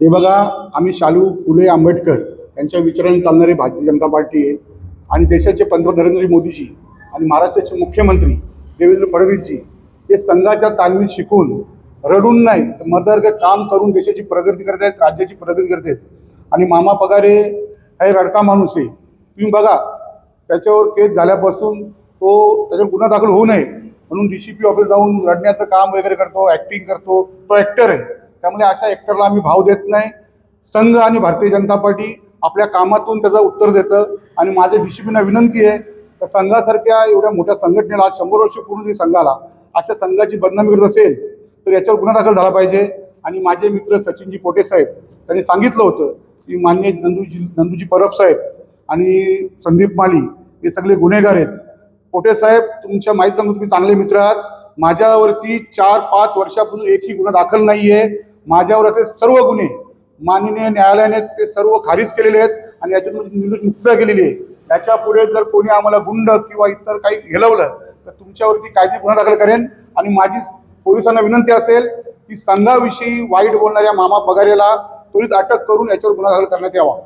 हे बघा आम्ही शालू फुले आंबेडकर यांच्या विचाराने चालणारी भारतीय जनता पार्टी आहे. आणि देशाचे पंतप्रधान नरेंद्र मोदीजी आणि महाराष्ट्राचे मुख्यमंत्री देवेंद्र फडणवीसजी हे संघाच्या तालमीत शिकून रडून नाही तर मदर्ग काम करून देशाची प्रगती करत आहेत राज्याची प्रगती करत आहेत आणि मामा पगारे हे रडका माणूस आहे. तुम्ही बघा त्याच्यावर केस झाल्यापासून तो त्याच्यावर गुन्हा दाखल होऊ नये. म्हणून डी सी पी ऑफिस जाऊन रडण्याचं काम वगैरे करतो ॲक्टिंग करतो. तो ॲक्टर आहे. त्यामुळे अशा एक्टरला आम्ही भाव देत नाही. संघ आणि भारतीय जनता पार्टी आपल्या कामातून त्याचं उत्तर देतं. आणि माझे डी सी पीना विनंती आहे तर संघासारख्या एवढ्या मोठ्या संघटनेला शंभर वर्ष पूर्ण जरी संघाला अशा संघाची बदनामी करत असेल तर याच्यावर गुन्हा दाखल झाला पाहिजे. आणि माझे मित्र सचिनजी पोटे साहेब त्यांनी सांगितलं होतं की मान्य नंदूजी नंदूजी परब साहेब आणि संदीप माली हे सगळे गुन्हेगार आहेत. पोटे साहेब तुमच्या माहीत सांगतो तुम्ही चांगले मित्र आहात. माझ्यावरती चार पाच वर्षापासून एकही गुन्हा दाखल नाही आहे माझ्यावर असे सर्व गुन्हे माननीय न्यायालयाने ते सर्व खारिज केलेले आहेत आणि याच्यातून मुक्त केलेली आहे. त्याच्या पुढे जर कोणी आम्हाला गुंड किंवा इतर काही हेलवलं तर तुमच्यावरती कायदे गुन्हा दाखल करेन. आणि माझी पोलिसांना विनंती असेल की संघाविषयी वाईट बोलणाऱ्या मामा पगारेला त्वरित अटक करून याच्यावर गुन्हा दाखल करण्यात यावा.